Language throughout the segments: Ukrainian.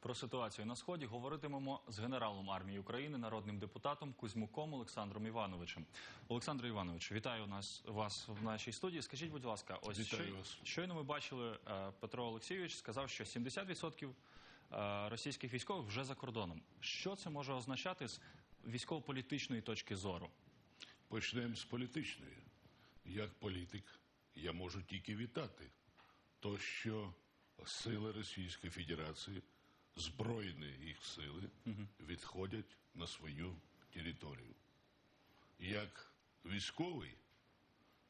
Про ситуацію на сході говоритимемо з генералом армії України, народним депутатом Кузьмуком Олександром Івановичем. Олександр Іванович, вітаю нас вас в нашій студії. Скажіть, будь ласка, ось вас. щойно ми бачили, е, Петро Олексійович сказав, що 70% е, російських військових вже за кордоном. Що це може означати з військово-політичної точки зору? Почнемо з політичної. Як політик, я можу тільки вітати то, що сили Російської Федерації, збройні їх сили, відходять на свою територію. Як військовий,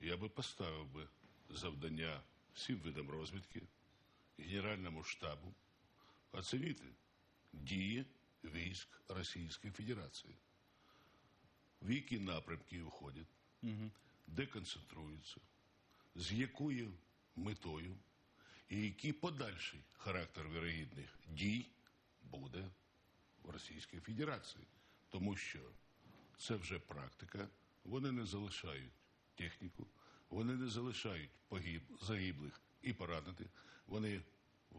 я би поставив би завдання всім видам розвідки, Генеральному штабу оцінити дії військ Російської Федерації. в які напрямки входять, де концентруються, з якою метою і який подальший характер вірогідних дій буде в Російській Федерації. Тому що це вже практика, вони не залишають техніку, вони не залишають погиб, загиблих і поранених, вони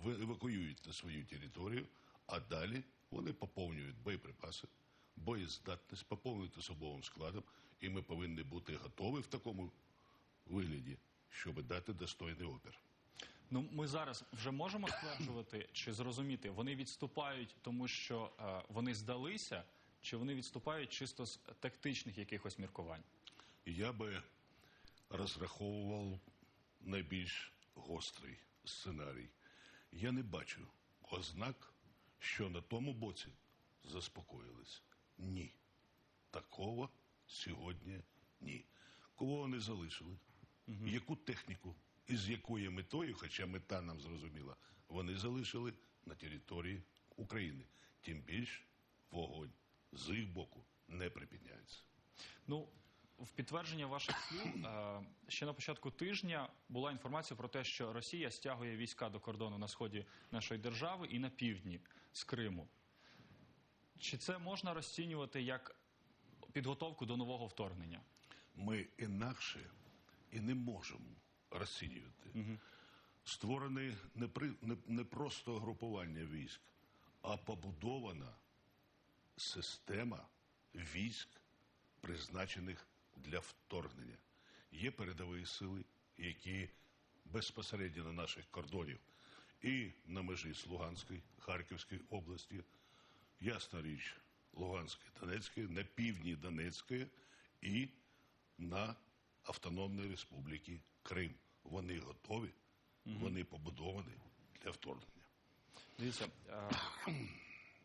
евакуюють на свою територію, а далі вони поповнюють боєприпаси, боєздатність, поповнюють особовим складом, і ми повинні бути готові в такому вигляді, щоб дати достойний опір. Ну, ми зараз вже можемо стверджувати чи зрозуміти, вони відступають, тому що е, вони здалися, чи вони відступають чисто з тактичних якихось міркувань? Я би розраховував найбільш гострий сценарій. Я не бачу ознак, що на тому боці заспокоїлись. Ні. Такого сьогодні ні. Кого вони залишили? Яку техніку і з якою метою, хоча мета нам зрозуміла, вони залишили на території України. Тим більш вогонь з їх боку не припиняється. Ну, в підтвердження ваших слів, е, ще на початку тижня була інформація про те, що Росія стягує війська до кордону на сході нашої держави і на півдні з Криму. Чи це можна розцінювати як підготовку до нового вторгнення? ми інакше і не можемо розцінювати. Створене не, при, не, не просто групування військ, а побудована система військ, призначених для вторгнення. Є передові сили, які безпосередньо на наших кордонів і на межі з Луганської, Харківської області, ясна річ, Луганської, Донецької, на півдні Донецької і на Автономної Республіки Крим. Вони готові, вони побудовані для вторгнення. Дивіться, е,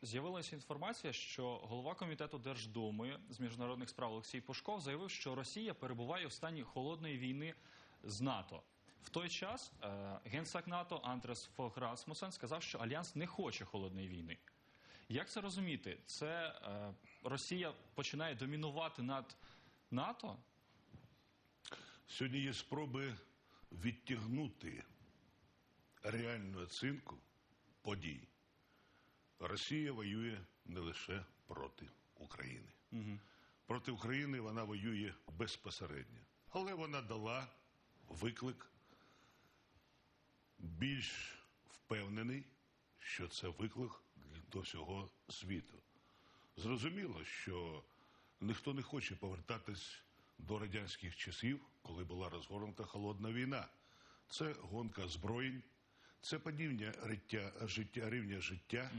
з'явилася інформація, що голова комітету Держдуми з міжнародних справ Олексій Пушков заявив, що Росія перебуває в стані холодної війни з НАТО. В той час е, генсек НАТО Андрес Фог Расмусен сказав, що альянс не хоче холодної війни. Як це розуміти? Це е, Росія починає домінувати над НАТО? Сьогодні є спроби відтягнути реальну оцінку подій. Росія воює не лише проти України. Проти України вона воює безпосередньо. Але вона дала виклик більш впевнений, що це виклик до всього світу. Зрозуміло, що ніхто не хоче повертатись до радянських часів, коли була розгорнута холодна війна. Це гонка зброєнь, це падіння життя, життя рівня життя,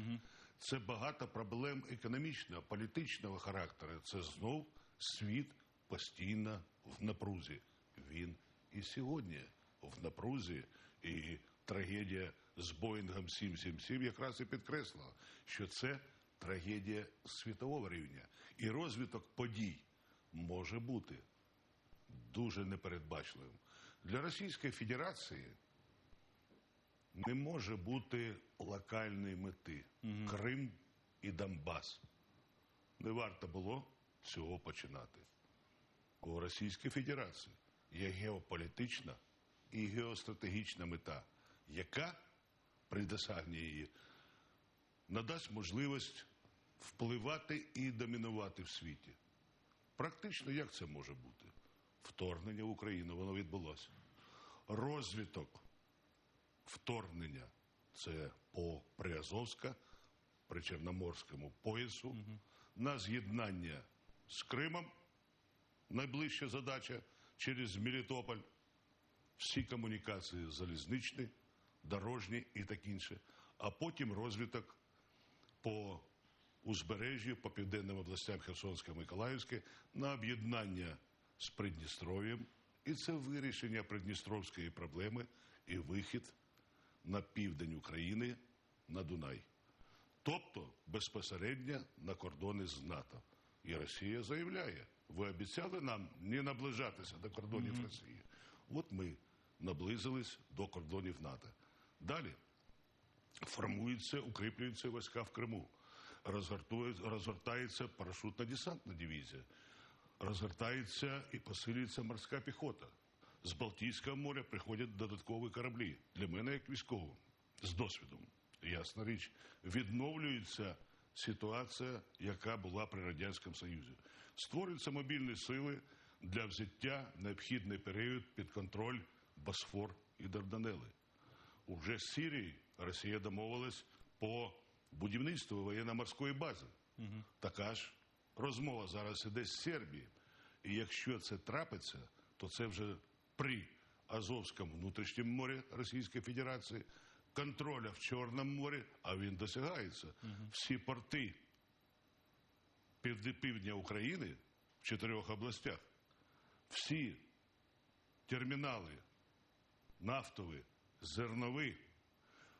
це багато проблем економічного, політичного характеру. Це знов світ постійно в напрузі. Він і сьогодні в напрузі, і трагедія з Боїнгом 777 якраз і підкреслила, що це трагедія світового рівня. І розвиток подій може бути дуже непередбачливим. Для Російської Федерації не може бути локальної мети Крим і Донбас. Не варто було цього починати. У Російській Федерації є геополітична і геостратегічна мета, яка при досягненні її надасть можливість впливати і домінувати в світі. Практично як це може бути? Вторгнення в Україну, воно відбулося. Розвиток вторгнення це по Приазовська, причорноморському поясу, на з'єднання з Кримом, найближча задача через Мелітополь, всі комунікації залізничні, дорожні і так інше, а потім розвиток по узбережжю, по південним областям Херсонська, Миколаївське на об'єднання з Придністров'ям. І це вирішення Придністровської проблеми і вихід на південь України на Дунай. Тобто безпосередньо на кордони з НАТО. І Росія заявляє: ви обіцяли нам не наближатися до кордонів Росії. От ми наблизились до кордонів НАТО. Далі формуються, укріплюються війська в Криму, розгортається парашутно-десантна дивізія, розгортається і посилюється морська піхота. З Балтійського моря приходять додаткові кораблі. Для мене, як військового, з досвідом. Ясна річ, відновлюється ситуація, яка була при Радянському Союзі. Створюються мобільні сили для взяття необхідний період під контроль Босфор і Дарданели. Уже з Сирії Росія домовилась по будівництву воєнно-морської бази. Така ж розмова зараз іде з Сербії. І якщо це трапиться, то це вже при Азовському внутрішньому морі Російської Федерації, контроля в Чорному морі, а він досягається. Всі порти півд- півдня України в чотирьох областях, всі термінали нафтові, зернові,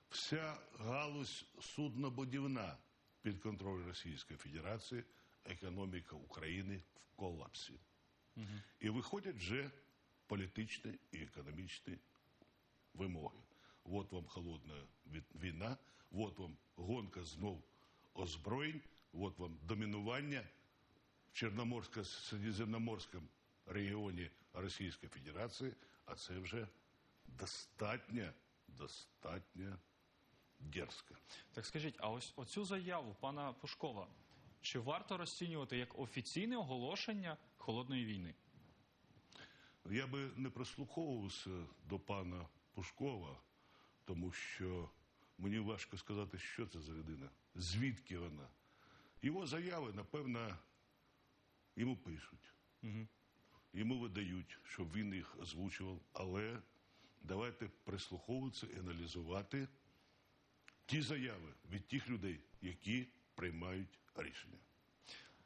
вся галузь суднобудівна під контролем Російської Федерації, економіка України в колапсі. І виходять вже політичні і економічні вимоги. От вам холодна війна, от вам гонка знов озброєнь, от вам домінування в Чорноморсько-Середземноморському регіоні Російської Федерації, а це вже достатньо, достатньо дерзко. Так скажіть, а ось оцю заяву пана Пушкова чи варто розцінювати як офіційне оголошення холодної війни? Я би не прислуховувався до пана Пушкова, тому що мені важко сказати, що це за людина, звідки вона. Його заяви, напевно, йому пишуть, йому видають, щоб він їх озвучував, але давайте прислуховуватися і аналізувати ті заяви від тих людей, які приймають рішення.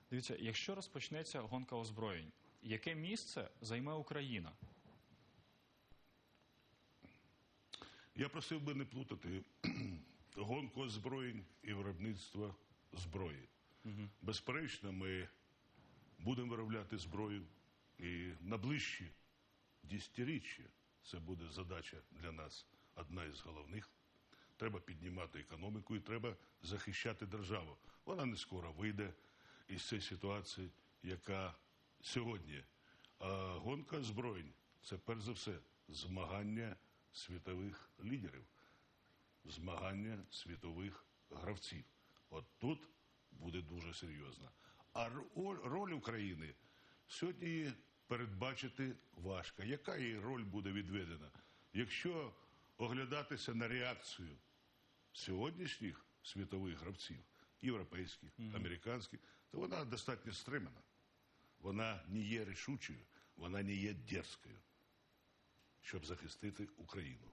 Дивіться, якщо розпочнеться гонка озброєнь, яке місце займе Україна? Я просив би не плутати гонку озброєнь і виробництво зброї. Безперечно, ми будемо виробляти зброю і на ближчі десятиріччя це буде задача для нас одна із головних. Треба піднімати економіку і треба захищати державу. Вона не скоро вийде із цієї ситуації, яка сьогодні. А гонка озброєнь це перш за все змагання світових лідерів, змагання світових гравців. От тут буде дуже серйозно. А ро- роль України сьогодні передбачити важко. Яка її роль буде відведена? Якщо оглядатися на реакцію сьогоднішніх світових гравців, європейських, американських, то вона достатньо стримана. Вона не є рішучою, вона не є дерзкою, щоб захистити Україну.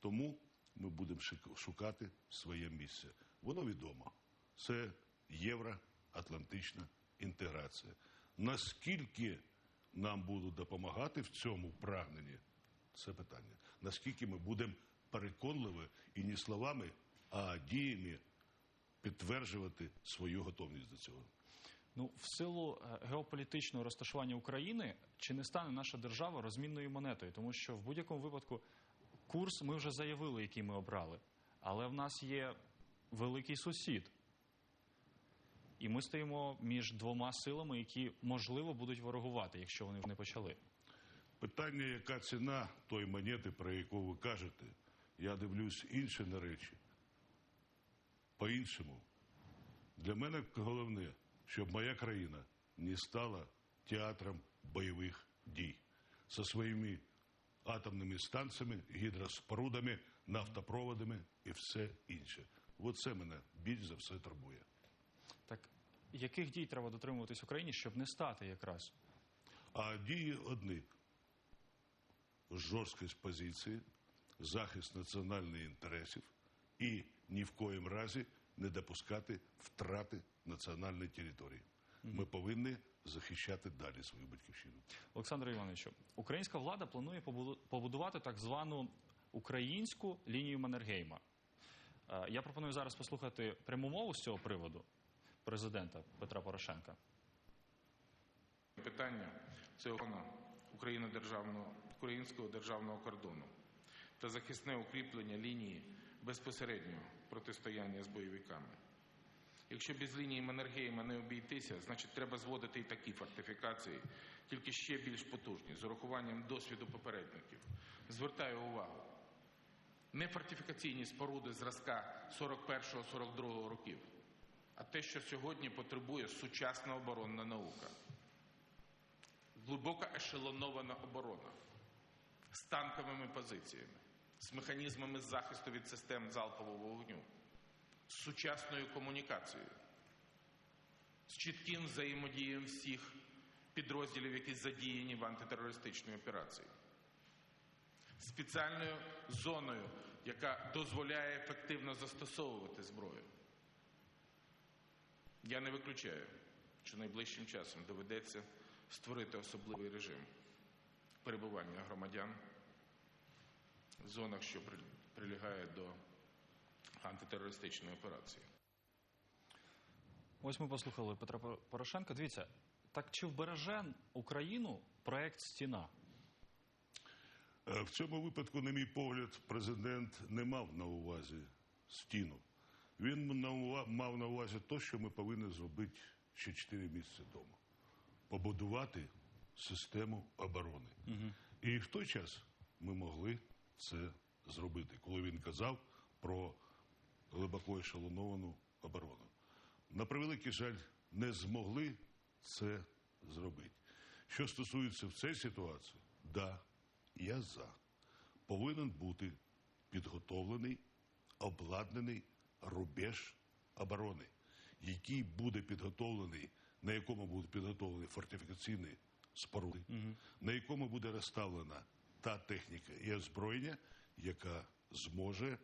Тому ми будемо шукати своє місце. Воно відомо. Це євроатлантична інтеграція. Наскільки нам будуть допомагати в цьому прагненні, це питання. Наскільки ми будемо переконливі і не словами, а діями підтверджувати свою готовність до цього. Ну, в силу е, геополітичного розташування України, чи не стане наша держава розмінною монетою? Тому що в будь-якому випадку курс ми вже заявили, який ми обрали. Але в нас є великий сусід. І ми стоїмо між двома силами, які можливо будуть ворогувати, якщо вони вже не почали. Питання, яка ціна тої монети, про яку ви кажете, я дивлюсь інше на речі. По-іншому. Для мене головне, щоб моя країна не стала театром бойових дій зі своїми атомними станціями, гідроспорудами, нафтопроводами і все інше. Оце мене більш за все турбує. Так яких дій треба дотримуватись Україні, щоб не стати якраз? А дії одні: жорсткість позиції, захист національних інтересів і ні в коїм разі не допускати втрати національної території. Ми повинні захищати далі свою батьківщину. Олександре Івановичу, українська влада планує побудувати так звану українську лінію Маннергейма. Е, Я пропоную зараз послухати пряму мову з цього приводу президента Петра Порошенка. Питання це охорона України державного, українського державного кордону та захисне укріплення лінії безпосереднього протистояння з бойовиками. Якщо без лінії Маннергейма не обійтися, значить треба зводити і такі фортифікації, тільки ще більш потужні, з урахуванням досвіду попередників. Звертаю увагу, не фортифікаційні споруди зразка 41-42 років, а те, що сьогодні потребує сучасна оборонна наука глибока ешелонована оборона з танковими позиціями, з механізмами захисту від систем залпового вогню, з сучасною комунікацією, з чітким взаємодієм всіх підрозділів, які задіяні в антитерористичній операції, спеціальною зоною, яка дозволяє ефективно застосовувати зброю. Я не виключаю, що найближчим часом доведеться створити особливий режим перебування громадян зонах, що прилягає до антитерористичної операції. Ось ми послухали Петра Пор- Порошенка. Дивіться, так чи вбереже Україну проект Стіна? Е, В цьому випадку, на мій погляд, президент не мав на увазі стіну. Він мав на увазі те, що ми повинні зробити ще 4 місяці тому. Побудувати систему оборони. І в той час ми могли це зробити, коли він казав про глибоко ешелоновану оборону. На превеликий жаль, не змогли це зробити. Що стосується в цій ситуації, да, я за. Повинен бути підготовлений, обладнаний рубеж оборони, який буде підготовлений, на якому будуть підготовлені фортифікаційні споруди, на якому буде розставлена та техніка і озброєння, яка зможе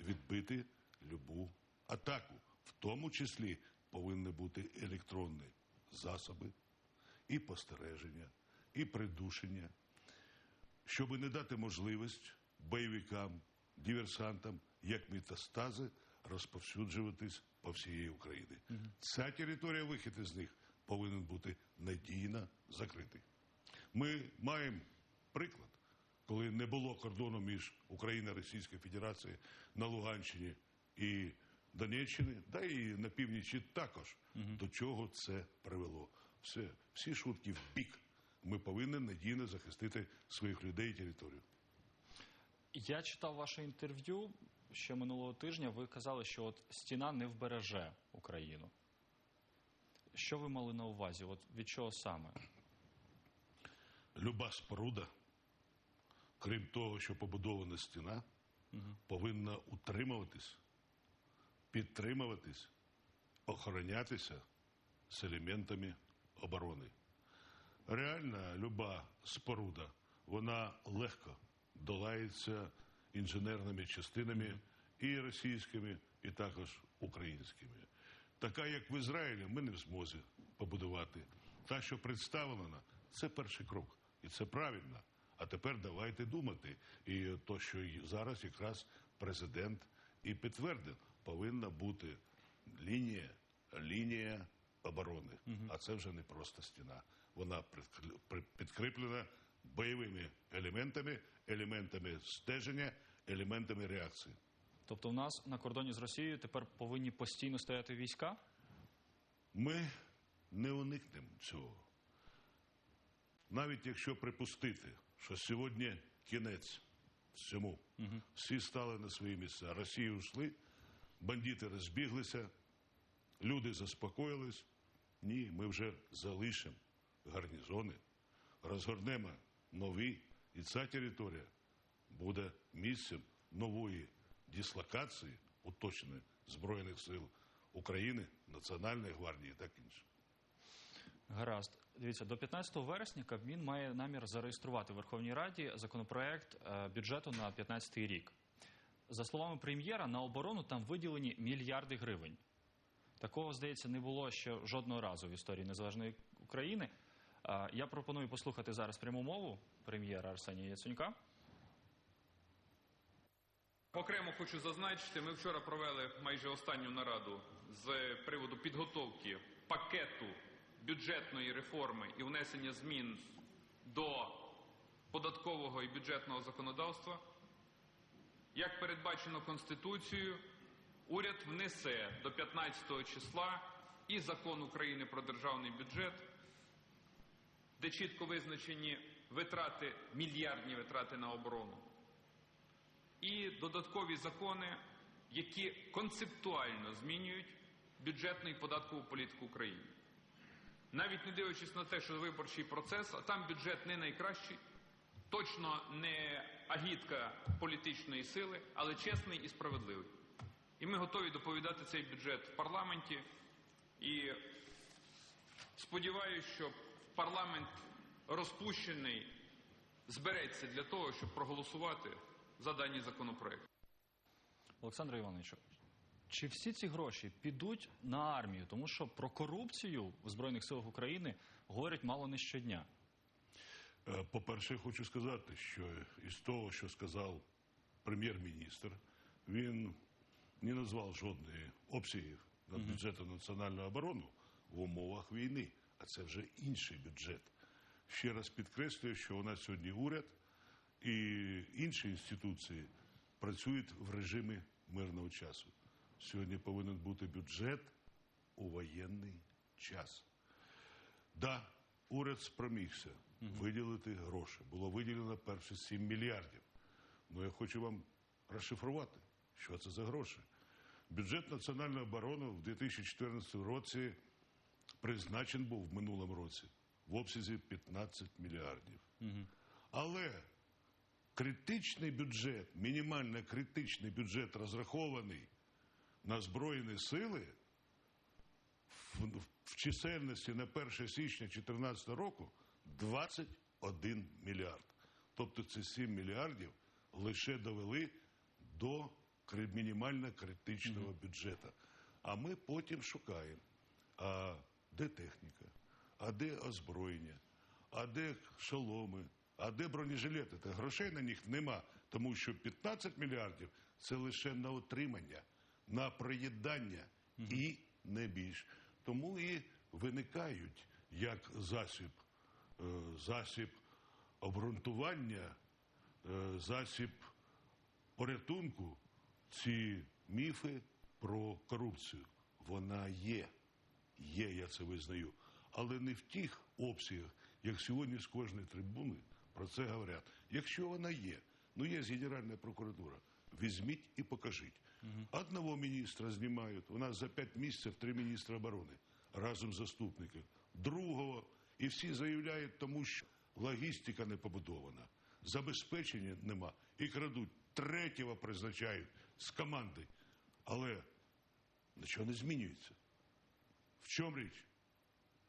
відбити любу атаку. В тому числі повинні бути електронні засоби і спостереження, і придушення, щоб не дати можливість бойовикам, диверсантам, як метастази, розповсюджуватись по всієї Україні. Ця територія, вихід із них повинен бути надійно закритий. Ми маємо приклад, коли не було кордону між Україною і Російською Федерацією на Луганщині і Донеччини, да і на північі також. До чого це привело? Все, всі шутки в бік. Ми повинні надійно захистити своїх людей і територію. Я читав ваше інтерв'ю ще минулого тижня. Ви казали, що от стіна не вбереже Україну. Що ви мали на увазі? От від чого саме? Люба споруда, крім того, що побудована стіна, повинна утримуватись, підтримуватись, охоронятися з елементами оборони. Реальна люба споруда, вона легко долається інженерними частинами і російськими, і також українськими. Така, як в Ізраїлі, ми не в змозі побудувати. Та, що представлена, це перший крок. І це правильно. А тепер давайте думати. І то, що зараз якраз президент і підтвердив, повинна бути лінія, лінія оборони. А це вже не просто стіна. Вона підкрі- підкріплена бойовими елементами, елементами стеження, елементами реакції. Тобто, в нас на кордоні з Росією тепер повинні постійно стояти війська? Ми не уникнемо цього. Навіть якщо припустити, що сьогодні кінець всьому, всі стали на свої місця, Росії ушли, бандити розбіглися, люди заспокоїлись. Ні, ми вже залишимо гарнізони, розгорнемо нові, і ця територія буде місцем нової дислокації, уточненої Збройних сил України, Національної гвардії, так інше. Гаразд. Дивіться, до 15 вересня Кабмін має намір зареєструвати в Верховній Раді законопроект е, бюджету на 15 рік. За словами прем'єра, на оборону там виділені мільярди гривень. Такого, здається, не було ще жодного разу в історії незалежної України. Е, Я пропоную послухати зараз пряму мову прем'єра Арсенія Яценюка. Окремо хочу зазначити, ми вчора провели майже останню нараду з приводу підготовки пакету бюджетної реформи і внесення змін до податкового і бюджетного законодавства. Як передбачено Конституцією, уряд внесе до 15 числа і закон України про державний бюджет, де чітко визначені витрати, мільярдні витрати на оборону і додаткові закони, які концептуально змінюють бюджетну і податкову політику України. Навіть не дивлячись на те, що виборчий процес, а там бюджет не найкращий, точно не агітка політичної сили, але чесний і справедливий. І ми готові доповідати цей бюджет в парламенті. І сподіваюся, що парламент розпущений збереться для того, щоб проголосувати за дані законопроекти. Олександр Іванович, чи всі ці гроші підуть на армію? Тому що про корупцію в Збройних силах України говорять мало не щодня. Е, По-перше, хочу сказати, що із того, що сказав прем'єр-міністр, він не назвав жодної обсягів на бюджету національної оборони в умовах війни, а це вже інший бюджет. Ще раз підкреслюю, що у нас сьогодні уряд і інші інституції працюють в режимі мирного часу. Сьогодні повинен бути бюджет у воєнний час. Да, уряд спромігся виділити гроші. Було виділено перші 7 мільярдів. Ну я хочу вам розшифрувати, що це за гроші. Бюджет національної оборони в 2014 році призначен був в минулому році в обсязі 15 мільярдів. Але критичний бюджет, мінімально критичний бюджет розрахований на Збройні сили в, в чисельності на 1 січня 2014 року 21 мільярд. Тобто ці 7 мільярдів лише довели до мінімально критичного бюджету. А ми потім шукаємо, а де техніка, а де озброєння, а де шоломи, а де бронежилети? Та грошей на них нема, тому що 15 мільярдів це лише на утримання, на приїдання і не більш. Тому і виникають як засіб, е, засіб обґрунтування, е, засіб порятунку ці міфи про корупцію. Вона є. Є, я це визнаю. Але не в тих обсягах, як сьогодні з кожної трибуни про це говорять. Якщо вона є, ну є Генеральна прокуратура, візьміть і покажіть. Одного міністра знімають, у нас за п'ять місяців три міністра оборони разом з заступниками. Другого, і всі заявляють, тому що логістика не побудована, забезпечення нема і крадуть. Третього призначають з команди. Але нічого не змінюється. В чому річ?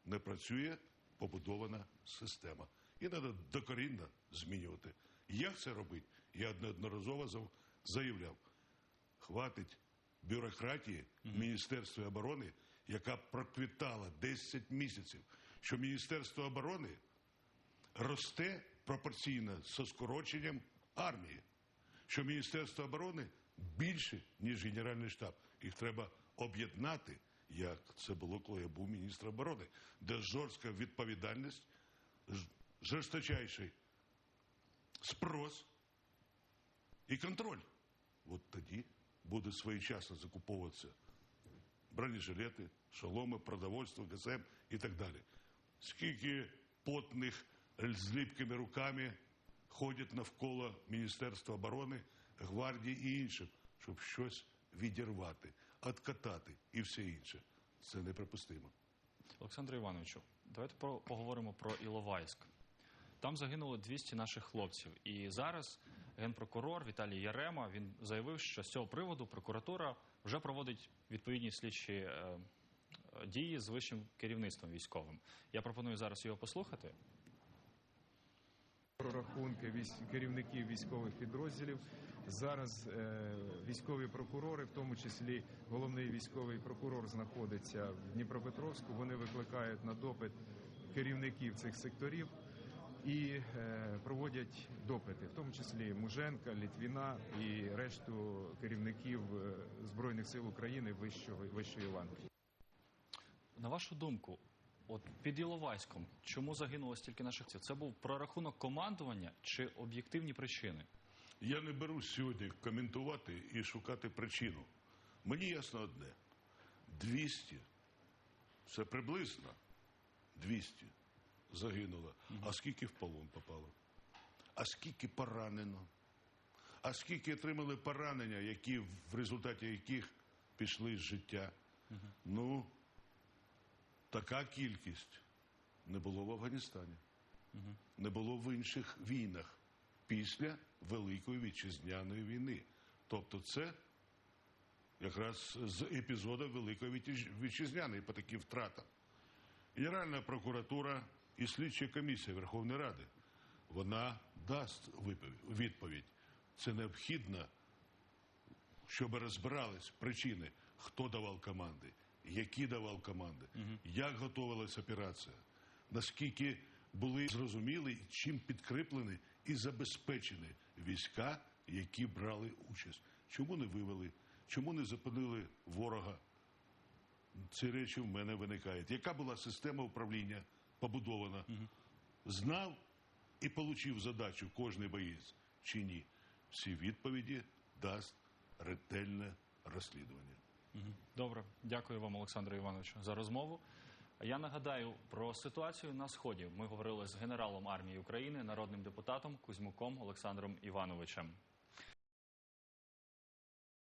Не працює побудована система. І треба докорінно змінювати. Як це робити? Я неодноразово заявляв. Хватить бюрократії в Міністерстві оборони, яка проквітала 10 місяців, що Міністерство оборони росте пропорційно зі скороченням армії, що Міністерство оборони більше, ніж Генеральний штаб. Їх треба об'єднати, як це було, коли я був міністр оборони, де жорстка відповідальність, жорсточайший спрос і контроль. От тоді буде своєчасно закуповуватися бронежилети, шоломи, продовольство, ГСМ і так далі. Скільки потних з ліпкими руками ходять навколо Міністерства оборони, гвардії і інших, щоб щось відірвати, откатати і все інше. Це неприпустимо. Олександре Івановичу, давайте поговоримо про Іловайськ. Там загинуло 200 наших хлопців. І зараз генпрокурор Віталій Ярема він заявив, що з цього приводу прокуратура вже проводить відповідні слідчі е, дії з вищим керівництвом військовим. Я пропоную зараз його послухати. прорахунки керівників військових підрозділів. Зараз е, військові прокурори, в тому числі головний військовий прокурор, знаходиться в Дніпропетровську. Вони викликають на допит керівників цих секторів і е, проводять допити, в тому числі Муженка, Літвіна і решту керівників е, збройних сил України вищого вищої ланки. На вашу думку, от під Іловайськом чому загинуло стільки наших ців? Це був прорахунок командування чи об'єктивні причини? Я не берусь сьогодні коментувати і шукати причину. Мені ясно одне: 200 це приблизно 200 загинуло. А скільки в полон попало? А скільки поранено? А скільки отримали поранення, які в результаті яких пішли з життя? Ну, така кількість не було в Афганістані, не було в інших війнах після Великої вітчизняної війни. Тобто, це якраз з епізоду Великої Вітчиз- вітчизняної по таким втратам. Генеральна прокуратура і слідча комісія Верховної Ради вона дасть відповідь. Це необхідно, щоб розбирались причини, хто давав команди, які давав команди, як готувалася операція, наскільки були зрозуміли, чим підкріплені і забезпечені війська, які брали участь. Чому не вивели, чому не зупинили ворога? Ці речі в мене виникають. Яка була система управління побудована? Знав і отримав задачу кожний боєць чи ні? Всі відповіді дасть ретельне розслідування. Добре, дякую вам, Олександре Івановичу, за розмову. Я нагадаю про ситуацію на сході. Ми говорили з генералом армії України, народним депутатом Кузьмуком Олександром Івановичем.